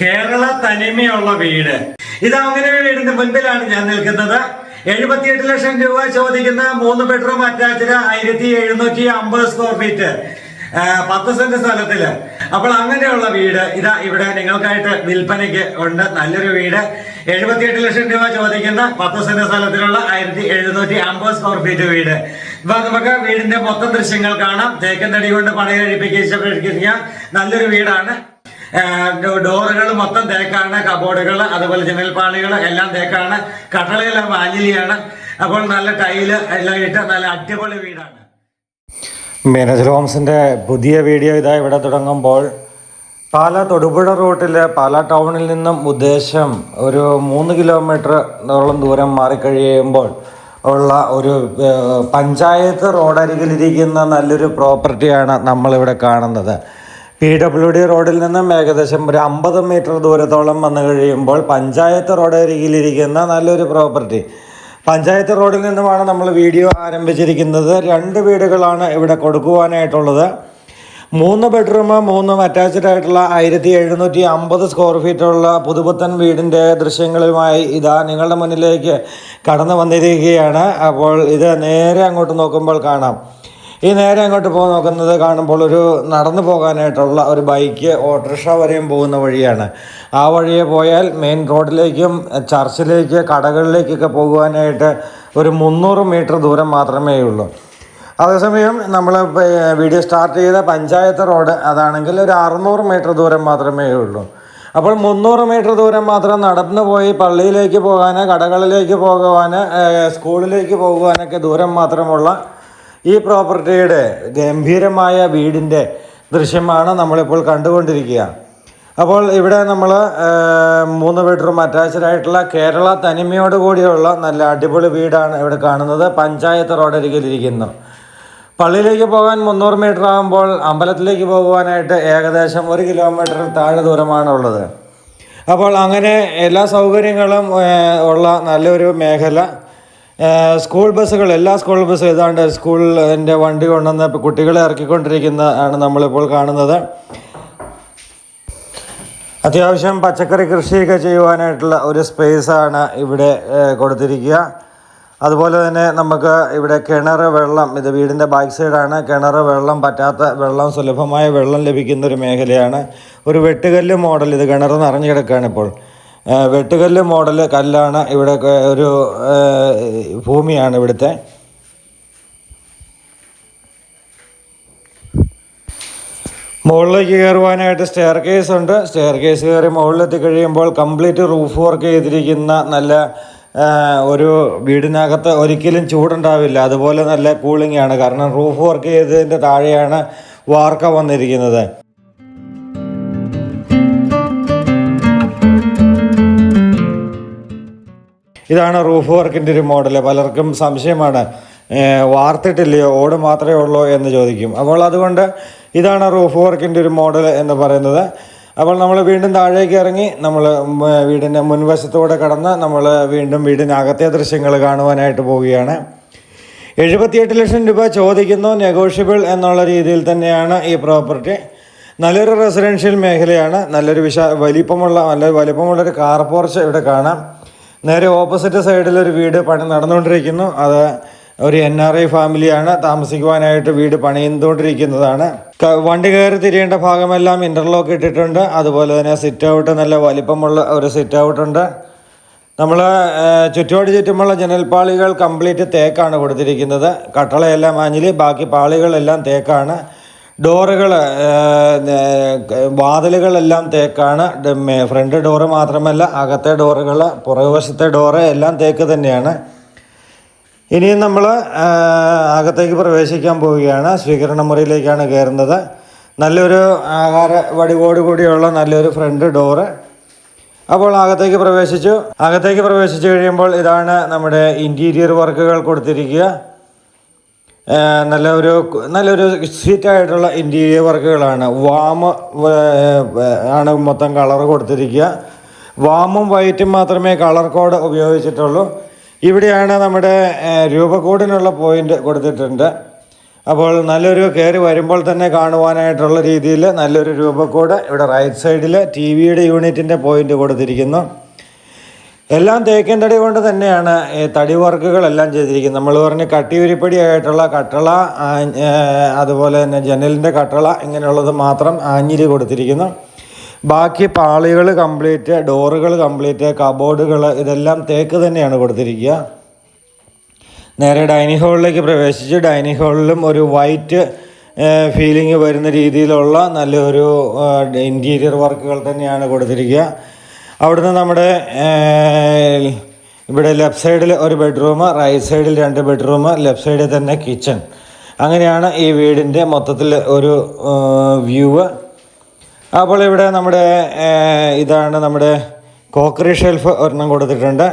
കേരള തനിമയുള്ള വീട്. ഇത് അങ്ങനെ വീടിന്റെ മുൻപിലാണ് ഞാൻ നിൽക്കുന്നത്. എഴുപത്തിയെട്ട് ലക്ഷം രൂപ ചോദിക്കുന്ന മൂന്ന് ബെഡ്റൂം അറ്റാച്ച്ഡ് ആയിരത്തി എഴുന്നൂറ്റി അമ്പത് സ്ക്വയർ ഫീറ്റ് പത്ത് സെന്റ് സ്ഥലത്തിൽ. അപ്പോൾ അങ്ങനെയുള്ള വീട് ഇതാ ഇവിടെ നിങ്ങൾക്കായിട്ട് വിൽപ്പനയ്ക്ക് ഉണ്ട്. നല്ലൊരു വീട്. എഴുപത്തിയെട്ട് ലക്ഷം രൂപ ചോദിക്കുന്ന പത്ത് സെന്റ് സ്ഥലത്തിലുള്ള ആയിരത്തി എഴുന്നൂറ്റി അമ്പത് സ്ക്വയർ ഫീറ്റ് വീട്. ഇപ്പൊ നമുക്ക് വീടിന്റെ മൊത്തം ദൃശ്യങ്ങൾ കാണാം. തേക്കൻ തടി കൊണ്ട് പണി കഴിപ്പിക്കുക നല്ലൊരു വീടാണ്. ഡോറുകൾ മൊത്തം തേക്കാണ് കബോർഡുകൾ അതുപോലെ ജനൽപ്പാളികൾ എല്ലാം തേക്കാണ് കട്ടളയെല്ലാം വാഞ്ഞിലിയാണ് അപ്പോൾ നല്ല ടൈൽ എല്ലാം ഇട്ട് നല്ല അടിപൊളി വീടാണ്. മേനേജർ ഹോംസിന്റെ പുതിയ വീഡിയോ ഇതാ ഇവിടെ തുടങ്ങുമ്പോൾ പാല തൊടുപുഴ റൂട്ടിൽ പാല ടൗണിൽ നിന്നും ഉദ്ദേശം ഒരു മൂന്ന് കിലോമീറ്ററോളം ദൂരം മാറിക്കഴിയുമ്പോൾ ഉള്ള ഒരു പഞ്ചായത്ത് റോഡരികിലിരിക്കുന്ന നല്ലൊരു പ്രോപ്പർട്ടിയാണ് നമ്മളിവിടെ കാണുന്നത്. പി ഡബ്ല്യു ഡി റോഡിൽ നിന്നും ഏകദേശം ഒരു അമ്പത് മീറ്റർ ദൂരത്തോളം വന്നു കഴിയുമ്പോൾ പഞ്ചായത്ത് റോഡ് അരികിലിരിക്കുന്ന നല്ലൊരു പ്രോപ്പർട്ടി പഞ്ചായത്ത് റോഡിൽ നിന്നുമാണ് നമ്മൾ വീഡിയോ ആരംഭിച്ചിരിക്കുന്നത്. രണ്ട് വീടുകളാണ് ഇവിടെ കൊടുക്കുവാനായിട്ടുള്ളത്. മൂന്ന് ബെഡ്റൂം മൂന്നും അറ്റാച്ച്ഡ് ആയിട്ടുള്ള ആയിരത്തി എഴുന്നൂറ്റി അമ്പത് സ്ക്വയർ ഫീറ്റുള്ള പുതുപുത്തൻ വീടിന്റെ ദൃശ്യങ്ങളുമായി ഇതാ നിങ്ങളുടെ മുന്നിലേക്ക് കടന്നു വന്നിരിക്കുകയാണ്. അപ്പോൾ ഇത് നേരെ അങ്ങോട്ട് നോക്കുമ്പോൾ കാണാം. ഈ നേരെ അങ്ങോട്ട് പോകാൻ നോക്കുന്നത് കാണുമ്പോൾ ഒരു നടന്നു പോകാനായിട്ടുള്ള ഒരു ബൈക്ക് ഓട്ടോറിക്ഷ വരെയും പോകുന്ന വഴിയാണ്. ആ വഴിയെ പോയാൽ മെയിൻ റോഡിലേക്കും ചർച്ചിലേക്ക് കടകളിലേക്കൊക്കെ പോകുവാനായിട്ട് ഒരു മുന്നൂറ് മീറ്റർ ദൂരം മാത്രമേ ഉള്ളൂ. അതേസമയം നമ്മൾ വീഡിയോ സ്റ്റാർട്ട് ചെയ്ത പഞ്ചായത്ത് റോഡ് അതാണെങ്കിൽ ഒരു അറുന്നൂറ് മീറ്റർ ദൂരം മാത്രമേ ഉള്ളൂ. അപ്പോൾ മുന്നൂറ് മീറ്റർ ദൂരം മാത്രം നടന്നു പോയി പള്ളിയിലേക്ക് പോകാൻ കടകളിലേക്ക് പോകുവാൻ സ്കൂളിലേക്ക് പോകുവാനൊക്കെ ദൂരം മാത്രമുള്ള ഈ പ്രോപ്പർട്ടിയുടെ ഗംഭീരമായ വീടിന്റെ ദൃശ്യമാണ് നമ്മളിപ്പോൾ കണ്ടുകൊണ്ടിരിക്കുക. അപ്പോൾ ഇവിടെ നമ്മൾ മൂന്ന് ബെഡ്റൂം അറ്റാച്ച്ഡ് ആയിട്ടുള്ള കേരള തനിമയോട് കൂടിയുള്ള നല്ല അടിപൊളി വീടാണ് ഇവിടെ കാണുന്നത്. പഞ്ചായത്ത് റോഡരികിലിരിക്കുന്നു പള്ളിയിലേക്ക് പോകാൻ മുന്നൂറ് മീറ്റർ ആകുമ്പോൾ അമ്പലത്തിലേക്ക് പോകുവാനായിട്ട് ഏകദേശം ഒരു കിലോമീറ്ററിൽ താഴെ ദൂരമാണുള്ളത് അപ്പോൾ അങ്ങനെ എല്ലാ സൗകര്യങ്ങളും ഉള്ള നല്ലൊരു മേഖല സ്കൂൾ ബസ്സുകൾ എല്ലാ സ്കൂൾ ബസ്സും ഏതാണ്ട് സ്കൂളിന്റെ വണ്ടി കൊണ്ടുവന്ന് കുട്ടികളെ ഇറക്കിക്കൊണ്ടിരിക്കുന്ന ആണ് നമ്മളിപ്പോൾ കാണുന്നത്. അത്യാവശ്യം പച്ചക്കറി കൃഷിയൊക്കെ ചെയ്യുവാനായിട്ടുള്ള ഒരു സ്പേസാണ് ഇവിടെ കൊടുത്തിരിക്കുക. അതുപോലെ തന്നെ നമുക്ക് ഇവിടെ കിണർ വെള്ളം ഇത് വീടിന്റെ ബാക്ക് സൈഡാണ് കിണർ വെള്ളം പറ്റാത്ത വെള്ളം സുലഭമായ വെള്ളം ലഭിക്കുന്ന ഒരു മേഖലയാണ്. ഒരു വെട്ടുകല്ല് മോഡൽ ഇത് കിണർ നിറഞ്ഞു കിടക്കുകയാണ് ഇപ്പോൾ. വെട്ടുകല്ല് മോഡൽ കല്ലാണ് ഇവിടെ ഒരു ഭൂമിയാണ് ഇവിടുത്തെ. മുകളിലേക്ക് കയറുവാനായിട്ട് സ്റ്റെയർ കേസ് ഉണ്ട്. സ്റ്റെയർ കേസ് കയറി മുകളിലെത്തി കഴിയുമ്പോൾ കംപ്ലീറ്റ് റൂഫ് വർക്ക് ചെയ്തിരിക്കുന്ന നല്ല ഒരു വീടിനകത്ത് ഒരിക്കലും ചൂടുണ്ടാവില്ല. അതുപോലെ നല്ല കൂളിംഗ് ആണ്. കാരണം റൂഫ് വർക്ക് ചെയ്തതിന്റെ താഴെയാണ് വാർക്ക വന്നിരിക്കുന്നത്. ഇതാണ് റൂഫ് വർക്കിന്റെ ഒരു മോഡൽ പലർക്കും സംശയമാണ് വാർത്തിട്ടില്ലയോ ഓട് മാത്രമേ ഉള്ളൂ എന്ന് ചോദിക്കും. അപ്പോൾ അതുകൊണ്ട് ഇതാണ് റൂഫ് വർക്കിന്റെ ഒരു മോഡൽ എന്ന് പറയുന്നത്. അപ്പോൾ നമ്മൾ വീണ്ടും താഴേക്ക് ഇറങ്ങി നമ്മൾ വീടിന്റെ മുൻവശത്തൂടെ കടന്ന് നമ്മൾ വീണ്ടും വീടിനകത്തെ ദൃശ്യങ്ങൾ കാണുവാനായിട്ട് പോവുകയാണ്. എഴുപത്തിയെട്ട് ലക്ഷം രൂപ ചോദിക്കുന്നു നെഗോഷ്യബിൾ എന്നുള്ള രീതിയിൽ തന്നെയാണ് ഈ പ്രോപ്പർട്ടി. നല്ലൊരു റെസിഡൻഷ്യൽ മേഖലയാണ്. നല്ലൊരു വിശാ വലിപ്പമുള്ള നല്ല വലിപ്പമുള്ളൊരു കാർ പോർച്ച് ഇവിടെ കാണാം. നേരെ ഓപ്പോസിറ്റ് സൈഡിൽ ഒരു വീട് പണി നടന്നുകൊണ്ടിരിക്കുന്നു. അത് ഒരു എൻ ആർ ഐ ഫാമിലിയാണ് താമസിക്കുവാനായിട്ട് വീട് പണിയുന്നതുകൊണ്ടിരിക്കുന്നതാണ് ക- വണ്ടി കയറി തിരിയേണ്ട ഭാഗമെല്ലാം ഇന്റർലോക്ക് ഇട്ടിട്ടുണ്ട്. അതുപോലെ തന്നെ സിറ്റ് ഔട്ട് നല്ല വലിപ്പമുള്ള ഒരു സിറ്റ് ഔട്ട് ഉണ്ട്. നമ്മൾ ചുറ്റോട് ചുറ്റുമുള്ള ജനൽപ്പാളികൾ കംപ്ലീറ്റ് തേക്കാണ് കൊടുത്തിരിക്കുന്നത്. കട്ടളയെല്ലാം ആഞ്ഞിലി ബാക്കി പാളികളെല്ലാം തേക്കാണ്. ഡോറുകൾ വാതിലുകളെല്ലാം തേക്കാണ്. ഫ്രണ്ട് ഡോറ് മാത്രമല്ല അകത്തെ ഡോറുകൾ പുറകുവശത്തെ ഡോറ് എല്ലാം തേക്ക് തന്നെയാണ്. ഇനിയും നമ്മൾ അകത്തേക്ക് പ്രവേശിക്കാൻ പോവുകയാണ്. സ്വീകരണ മുറിയിലേക്കാണ് കയറുന്നത്. നല്ലൊരു ആഹാര വടിവോട് കൂടിയുള്ള നല്ലൊരു ഫ്രണ്ട് ഡോറ്. അപ്പോൾ അകത്തേക്ക് പ്രവേശിച്ചു. അകത്തേക്ക് പ്രവേശിച്ചു കഴിയുമ്പോൾ ഇതാണ് നമ്മുടെ ഇന്റീരിയർ വർക്കുകൾ കൊടുത്തിരിക്കുക. നല്ല ഒരു നല്ലൊരു സ്വീറ്റായിട്ടുള്ള ഇന്റീരിയർ വർക്കുകളാണ് വാം ആണ് മൊത്തം കളർ കൊടുത്തിരിക്കുക. വാമും വൈറ്റും മാത്രമേ കളർ കോഡ് ഉപയോഗിച്ചിട്ടുള്ളൂ. ഇവിടെയാണ് നമ്മുടെ രൂപക്കോടിനുള്ള പോയിന്റ് കൊടുത്തിട്ടുണ്ട്. അപ്പോൾ നല്ലൊരു കയറി വരുമ്പോൾ തന്നെ കാണുവാനായിട്ടുള്ള രീതിയിൽ നല്ലൊരു രൂപക്കോഡ് ഇവിടെ റൈറ്റ് സൈഡിൽ ടി വിയുടെ യൂണിറ്റിന്റെ പോയിന്റ് കൊടുത്തിരിക്കുന്നു. എല്ലാം തേക്കൻ തടി കൊണ്ട് തന്നെയാണ് തടി വർക്കുകളെല്ലാം ചെയ്തിരിക്കുന്നത്. നമ്മൾ പറഞ്ഞ് ആയിട്ടുള്ള കട്ടള അതുപോലെ തന്നെ ജനലിന്റെ കട്ടള ഇങ്ങനെയുള്ളത് മാത്രം ആഞ്ഞിരി കൊടുത്തിരിക്കുന്നു. ബാക്കി പാളികൾ കംപ്ലീറ്റ് ഡോറുകൾ കംപ്ലീറ്റ് കബോർഡുകൾ ഇതെല്ലാം തേക്ക് തന്നെയാണ് കൊടുത്തിരിക്കുക. നേരെ ഡൈനിങ് ഹാളിലേക്ക് പ്രവേശിച്ച് ഡൈനിങ് ഹാളിലും ഒരു വൈറ്റ് ഫീലിംഗ് വരുന്ന രീതിയിലുള്ള നല്ലൊരു ഇന്റീരിയർ വർക്കുകൾ തന്നെയാണ് കൊടുത്തിരിക്കുക. അവിടുന്ന് നമ്മുടെ ഇവിടെ ലെഫ്റ്റ് സൈഡിൽ ഒരു ബെഡ്റൂം റൈറ്റ് സൈഡിൽ രണ്ട് ബെഡ്റൂം ലെഫ്റ്റ് സൈഡിൽ തന്നെ കിച്ചൺ അങ്ങനെയാണ് ഈ വീടിന്റെ മൊത്തത്തിൽ ഒരു വ്യൂവ് അപ്പോൾ ഇവിടെ നമ്മുടെ ഇതാണ് നമ്മുടെ കോക്കറി ഷെൽഫ് ഒരെണ്ണം കൊടുത്തിട്ടുണ്ട്.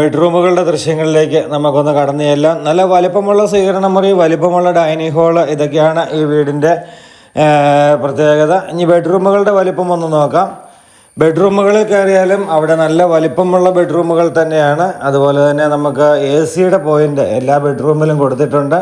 ബെഡ്റൂമുകളുടെ ദൃശ്യങ്ങളിലേക്ക് നമുക്കൊന്ന് കടന്നു ചെല്ലാം. നല്ല വലിപ്പമുള്ള സ്വീകരണ മുറി വലിപ്പമുള്ള ഡൈനിങ് ഹാൾ ഇതൊക്കെയാണ് ഈ വീടിന്റെ പ്രത്യേകത. ഇനി ബെഡ്റൂമുകളുടെ വലിപ്പം ഒന്ന് നോക്കാം. ബെഡ്റൂമുകളിൽ കയറിയാലും അവിടെ നല്ല വലിപ്പമുള്ള ബെഡ്റൂമുകൾ തന്നെയാണ്. അതുപോലെ തന്നെ നമുക്ക് എ സിയുടെ പോയിന്റ് എല്ലാ ബെഡ്റൂമിലും കൊടുത്തിട്ടുണ്ട്.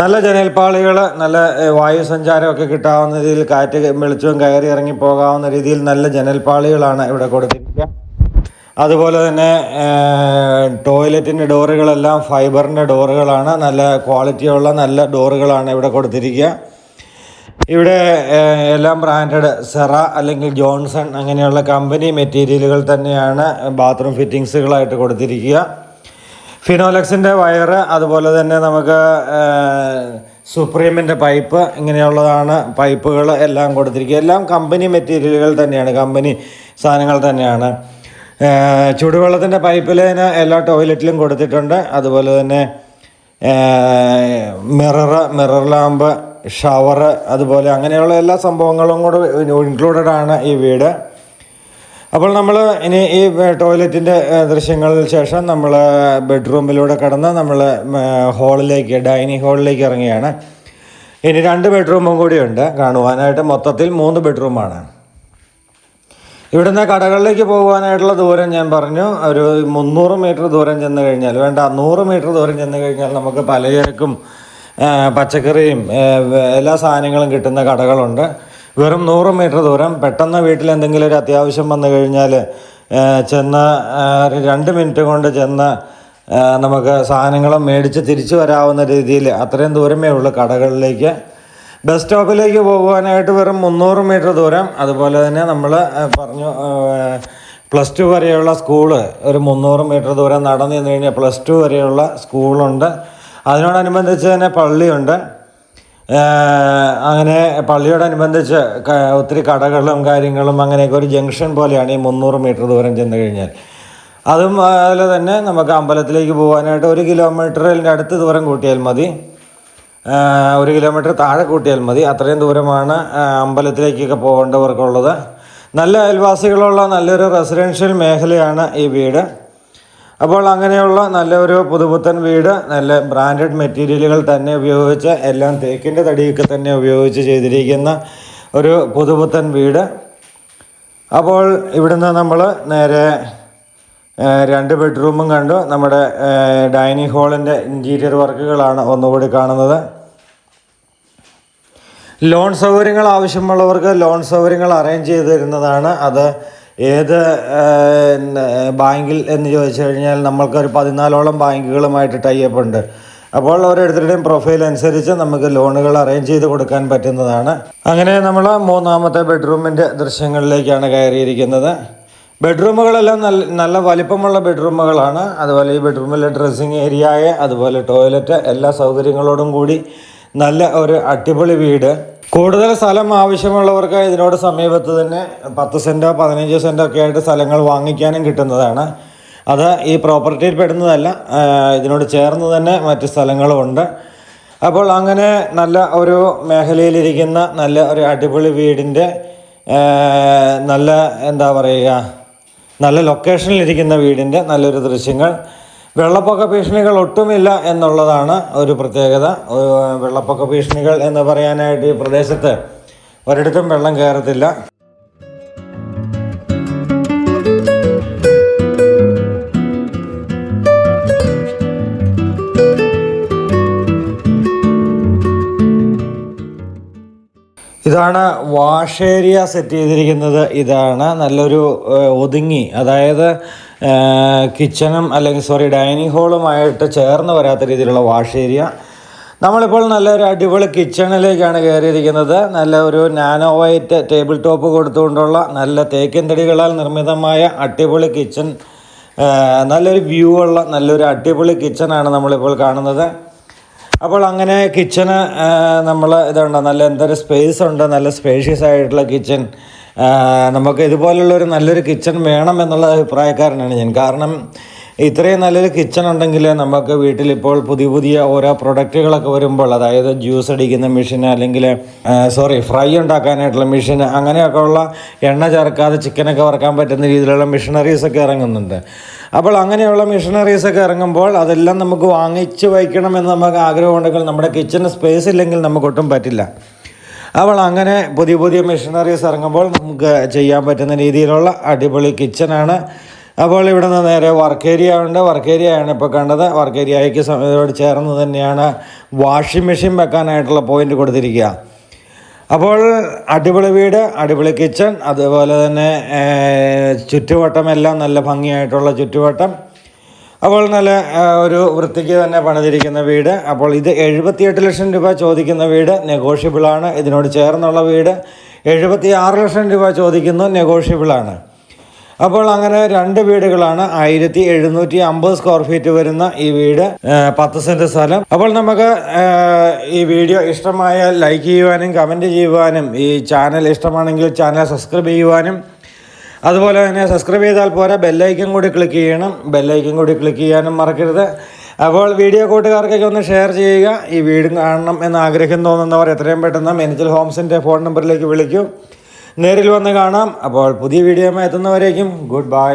നല്ല ജനൽപ്പാളികൾ നല്ല വായുസഞ്ചാരമൊക്കെ വായു സഞ്ചാരമൊക്കെ കിട്ടാവുന്ന രീതിയിൽ കാറ്റ് വെളിച്ചവും കയറി ഇറങ്ങി പോകാവുന്ന രീതിയിൽ നല്ല ജനൽപ്പാളികളാണ് ഇവിടെ കൊടുത്തിരിക്കുക. അതുപോലെ തന്നെ ടോയ്ലറ്റിന്റെ ഡോറുകളെല്ലാം ഫൈബറിന്റെ ഡോറുകളാണ്. നല്ല ക്വാളിറ്റിയുള്ള നല്ല ഡോറുകളാണ് ഇവിടെ കൊടുത്തിരിക്കുക. ഇവിടെ എല്ലാം ബ്രാൻഡഡ് സെറ അല്ലെങ്കിൽ ജോൺസൺ അങ്ങനെയുള്ള കമ്പനി മെറ്റീരിയലുകൾ തന്നെയാണ് ബാത്റൂം ഫിറ്റിങ്സുകളായിട്ട് കൊടുത്തിരിക്കുക. ഫിനോലക്സിന്റെ വയറ് അതുപോലെ തന്നെ നമുക്ക് സുപ്രീമിന്റെ പൈപ്പ് ഇങ്ങനെയുള്ളതാണ് പൈപ്പുകൾ എല്ലാം കൊടുത്തിരിക്കുക. എല്ലാം കമ്പനി മെറ്റീരിയലുകൾ തന്നെയാണ് കമ്പനി സാധനങ്ങൾ തന്നെയാണ്. ചൂടുവെള്ളത്തിന്റെ പൈപ്പ് എല്ലാ ടോയ്ലറ്റിലും കൊടുത്തിട്ടുണ്ട്. അതുപോലെ തന്നെ മിറർ മിറർ ലാമ്പ് ഷവർ അതുപോലെ അങ്ങനെയുള്ള എല്ലാ സംഭവങ്ങളും കൂടെ ഇൻക്ലൂഡഡ് ആണ് ഈ വീട്. അപ്പോൾ നമ്മൾ ഇനി ഈ ടോയ്ലറ്റിന്റെ ദൃശ്യങ്ങളിൽ ശേഷം നമ്മൾ ബെഡ്റൂമിലൂടെ കടന്ന് നമ്മൾ ഹാളിലേക്ക് ഡൈനിങ് ഹാളിലേക്ക് ഇറങ്ങിയാണ് ഇനി രണ്ട് ബെഡ്റൂമും കൂടിയുണ്ട്. കാണുവാനായിട്ട് മൊത്തത്തിൽ മൂന്ന് ബെഡ്റൂമാണ് ഇവിടുന്ന് കടകളിലേക്ക് പോകുവാനായിട്ടുള്ള ദൂരം ഞാൻ പറഞ്ഞു. ഒരു മുന്നൂറ് മീറ്റർ ദൂരം ചെന്ന് കഴിഞ്ഞാൽ വേണ്ട നൂറ് മീറ്റർ ദൂരം ചെന്ന് കഴിഞ്ഞാൽ നമുക്ക് പലചരക്കും പച്ചക്കറിയും എല്ലാ സാധനങ്ങളും കിട്ടുന്ന കടകളുണ്ട്. വെറും നൂറ് മീറ്റർ ദൂരം. പെട്ടെന്ന് വീട്ടിൽ എന്തെങ്കിലും ഒരു അത്യാവശ്യം വന്നു കഴിഞ്ഞാൽ ചെന്ന് രണ്ട് മിനിറ്റ് കൊണ്ട് ചെന്ന് നമുക്ക് സാധനങ്ങളും മേടിച്ച് തിരിച്ചു വരാവുന്ന രീതിയിൽ അത്രയും ദൂരമേ ഉള്ളൂ കടകളിലേക്ക്. ബസ് സ്റ്റോപ്പിലേക്ക് പോകുവാനായിട്ട് വെറും മുന്നൂറ് മീറ്റർ ദൂരം. അതുപോലെ തന്നെ നമ്മൾ പറഞ്ഞു പ്ലസ് ടു വരെയുള്ള സ്കൂൾ ഒരു മുന്നൂറ് മീറ്റർ ദൂരം നടന്നു ചെന്ന് കഴിഞ്ഞാൽ പ്ലസ് ടു വരെയുള്ള സ്കൂളുണ്ട്. അതിനോടനുബന്ധിച്ച് തന്നെ പള്ളിയുണ്ട്. അങ്ങനെ പള്ളിയോടനുബന്ധിച്ച് ഒത്തിരി കടകളും കാര്യങ്ങളും അങ്ങനെയൊക്കെ ഒരു ജംഗ്ഷൻ പോലെയാണ് ഈ മുന്നൂറ് മീറ്റർ ദൂരം ചെന്ന് കഴിഞ്ഞാൽ. അതും അതുപോലെ തന്നെ നമുക്ക് അമ്പലത്തിലേക്ക് പോകാനായിട്ട് ഒരു കിലോമീറ്ററിന്റെ അടുത്ത് ദൂരം കൂട്ടിയാൽ മതി. ഒരു കിലോമീറ്റർ താഴെ കൂട്ടിയാൽ മതി. അത്രയും ദൂരമാണ് അമ്പലത്തിലേക്കൊക്കെ പോകേണ്ടവർക്കുള്ളത്. നല്ല അയൽവാസികളുള്ള നല്ലൊരു റെസിഡൻഷ്യൽ മേഖലയാണ് ഈ വീട്. അപ്പോൾ അങ്ങനെയുള്ള നല്ലൊരു പുതുപുത്തൻ വീട് നല്ല ബ്രാൻഡഡ് മെറ്റീരിയലുകൾ തന്നെ ഉപയോഗിച്ച് എല്ലാം തേക്കിന്റെ തടിയൊക്കെ തന്നെ ഉപയോഗിച്ച് ചെയ്തിരിക്കുന്ന ഒരു പുതുപുത്തൻ വീട്. അപ്പോൾ ഇവിടുന്ന് നമ്മൾ നേരെ രണ്ട് ബെഡ്റൂമും കണ്ടു. നമ്മുടെ ഡൈനിങ് ഹാളിന്റെ ഇന്റീരിയർ വർക്കുകളാണ് ഒന്നുകൂടി കാണുന്നത്. ലോൺ സൗകര്യങ്ങൾ ആവശ്യമുള്ളവർക്ക് ലോൺ സൗകര്യങ്ങൾ അറേഞ്ച് ചെയ്ത് തരുന്നതാണ്. അത് ഏത് ബാങ്കിൽ എന്ന് ചോദിച്ചു കഴിഞ്ഞാൽ നമ്മൾക്കൊരു പതിനാലോളം ബാങ്കുകളുമായിട്ട് ടൈപ്പ് ഉണ്ട്. അപ്പോൾ ഓരോരുത്തരുടെയും പ്രൊഫൈൽ അനുസരിച്ച് നമുക്ക് ലോണുകൾ അറേഞ്ച് ചെയ്ത് കൊടുക്കാൻ പറ്റുന്നതാണ്. അങ്ങനെ നമ്മൾ മൂന്നാമത്തെ ബെഡ്റൂമിന്റെ ദൃശ്യങ്ങളിലേക്കാണ് കയറിയിരിക്കുന്നത്. ബെഡ്റൂമുകളെല്ലാം നല്ല നല്ല വലിപ്പമുള്ള ബെഡ്റൂമുകളാണ്. അതുപോലെ ഈ ബെഡ്റൂമിലെ ഡ്രസ്സിങ് ഏരിയയെ അതുപോലെ ടോയ്ലറ്റ് എല്ലാ സൗകര്യങ്ങളോടും കൂടി നല്ല ഒരു അടിപൊളി വീട്. കൂടുതൽ സ്ഥലം ആവശ്യമുള്ളവർക്ക് ഇതിനോട് സമീപത്ത് തന്നെ പത്ത് സെന്റോ പതിനഞ്ച് സെന്റോ ഒക്കെ ആയിട്ട് സ്ഥലങ്ങൾ വാങ്ങിക്കാനും കിട്ടുന്നതാണ്. അത് ഈ പ്രോപ്പർട്ടിയിൽ പെടുന്നതല്ല ഇതിനോട് ചേർന്ന് തന്നെ മറ്റ് സ്ഥലങ്ങളുമുണ്ട് അപ്പോൾ അങ്ങനെ നല്ല ഒരു മേഖലയിലിരിക്കുന്ന നല്ല ഒരു അടിപൊളി വീടിന്റെ നല്ല എന്താ പറയുക നല്ല ലൊക്കേഷനിലിരിക്കുന്ന വീടിന്റെ നല്ലൊരു ദൃശ്യങ്ങൾ വെള്ളപ്പൊക്ക ഭീഷണികൾ ഒട്ടുമില്ല എന്നുള്ളതാണ് ഒരു പ്രത്യേകത. വെള്ളപ്പൊക്ക ഭീഷണികൾ എന്ന് പറയാനായിട്ട് ഈ പ്രദേശത്ത് ഒരിടത്തും വെള്ളം കയറത്തില്ല. ഇതാണ് വാഷ് ഏരിയ സെറ്റ് ചെയ്തിരിക്കുന്നത്. ഇതാണ് നല്ലൊരു ഒതുങ്ങി. അതായത് കിച്ചണും അല്ലെങ്കിൽ സോറി ഡൈനിങ് ഹോളുമായിട്ട് ചേർന്ന് വരാത്ത രീതിയിലുള്ള വാഷ് ഏരിയ നമ്മളിപ്പോൾ നല്ലൊരു അടിപൊളി കിച്ചണിലേക്കാണ് കയറിയിരിക്കുന്നത്. നല്ല ഒരു നാനോ വൈറ്റ് ടേബിൾ ടോപ്പ് കൊടുത്തുകൊണ്ടുള്ള നല്ല തേക്കിൻ തടികളാൽ നിർമ്മിതമായ അടിപൊളി കിച്ചൺ നല്ലൊരു വ്യൂ ഉള്ള നല്ലൊരു അടിപൊളി കിച്ചണാണ് നമ്മളിപ്പോൾ കാണുന്നത്. അപ്പോൾ അങ്ങനെ കിച്ചണ് നമ്മൾ ഇതുണ്ട്? നല്ല എന്തൊരു സ്പേസ് ഉണ്ട്? നല്ല സ്പേഷ്യസ് ആയിട്ടുള്ള കിച്ചൺ നമുക്ക് ഇതുപോലുള്ള ഒരു നല്ലൊരു കിച്ചൺ വേണം എന്നുള്ള അഭിപ്രായക്കാരനാണ് ഞാൻ. കാരണം ഇത്രയും നല്ലൊരു കിച്ചൺ ഉണ്ടെങ്കിൽ നമുക്ക് വീട്ടിലിപ്പോൾ പുതിയ പുതിയ ഓരോ പ്രൊഡക്റ്റുകളൊക്കെ വരുമ്പോൾ അതായത് ജ്യൂസ് അടിക്കുന്ന മെഷീൻ അല്ലെങ്കിൽ സോറി ഫ്രൈ ഉണ്ടാക്കാനായിട്ടുള്ള മെഷീൻ അങ്ങനെയൊക്കെ ഉള്ള എണ്ണ ചേർക്കാതെ ചിക്കനൊക്കെ വറക്കാൻ പറ്റുന്ന രീതിയിലുള്ള മെഷീനറീസൊക്കെ ഇറങ്ങുന്നുണ്ട്. അപ്പോൾ അങ്ങനെയുള്ള മെഷീനറീസൊക്കെ ഇറങ്ങുമ്പോൾ അതെല്ലാം നമുക്ക് വാങ്ങിച്ച് വയ്ക്കണമെന്ന് നമുക്ക് ആഗ്രഹമുണ്ടെങ്കിൽ നമ്മുടെ കിച്ചൺ സ്പേസ് ഇല്ലെങ്കിൽ നമുക്കൊട്ടും പറ്റില്ല. അപ്പോൾ അങ്ങനെ പുതിയ പുതിയ മെഷീനറീസ് ഇറങ്ങുമ്പോൾ നമുക്ക് ചെയ്യാൻ പറ്റുന്ന രീതിയിലുള്ള അടിപൊളി കിച്ചനാണ് അപ്പോൾ ഇവിടെ നിന്ന് നേരെ വർക്ക് ഏരിയ ഉണ്ട് വർക്ക് ഏരിയ ആണ് ഇപ്പോൾ കണ്ടത്. വർക്ക് ഏരിയയ്ക്ക് സമയത്തോട് ചേർന്ന് തന്നെയാണ് വാഷിംഗ് മെഷീൻ വെക്കാനായിട്ടുള്ള പോയിന്റ് കൊടുത്തിരിക്കുക. അപ്പോൾ അടിപൊളി വീട് അടിപൊളി കിച്ചൺ അതുപോലെ തന്നെ ചുറ്റുവട്ടമെല്ലാം നല്ല ഭംഗിയായിട്ടുള്ള ചുറ്റുവട്ടം. അപ്പോൾ നല്ല ഒരു വൃത്തിക്ക് തന്നെ പണിതിരിക്കുന്ന വീട്. അപ്പോൾ ഇത് എഴുപത്തിയെട്ട് ലക്ഷം രൂപ ചോദിക്കുന്ന വീട് നെഗോഷ്യബിളാണ് ഇതിനോട് ചേർന്നുള്ള വീട് എഴുപത്തി ആറ് ലക്ഷം രൂപ ചോദിക്കുന്നു നെഗോഷ്യബിളാണ് അപ്പോൾ അങ്ങനെ രണ്ട് വീടുകളാണ് ആയിരത്തി എഴുന്നൂറ്റി അമ്പത് സ്ക്വയർ ഫീറ്റ് വരുന്ന ഈ വീട് പത്ത് സെന്റ് സ്ഥലം. അപ്പോൾ നമുക്ക് ഈ വീഡിയോ ഇഷ്ടമായാൽ ലൈക്ക് ചെയ്യുവാനും കമന്റ് ചെയ്യുവാനും ഈ ചാനൽ ഇഷ്ടമാണെങ്കിൽ ചാനൽ സബ്സ്ക്രൈബ് ചെയ്യുവാനും അതുപോലെ തന്നെ സബ്സ്ക്രൈബ് ചെയ്താൽ പോരാ ബെല്ലൈക്കൻ കൂടി ക്ലിക്ക് ചെയ്യണം. ബെല്ലൈക്കൻ കൂടി ക്ലിക്ക് ചെയ്യാനും മറക്കരുത്. അപ്പോൾ വീഡിയോ കൂട്ടുകാർക്കൊക്കെ ഒന്ന് ഷെയർ ചെയ്യുക. ഈ വീട് കാണണം എന്ന് ആഗ്രഹം തോന്നുന്നവർ എത്രയും പെട്ടെന്ന് മെനിച്ചൽ ഹോംസിന്റെ ഫോൺ നമ്പറിലേക്ക് വിളിക്കും. നേരിൽ വന്ന് കാണാം. അപ്പോൾ പുതിയ വീഡിയോ എത്തുന്നവരേക്കും ഗുഡ് ബൈ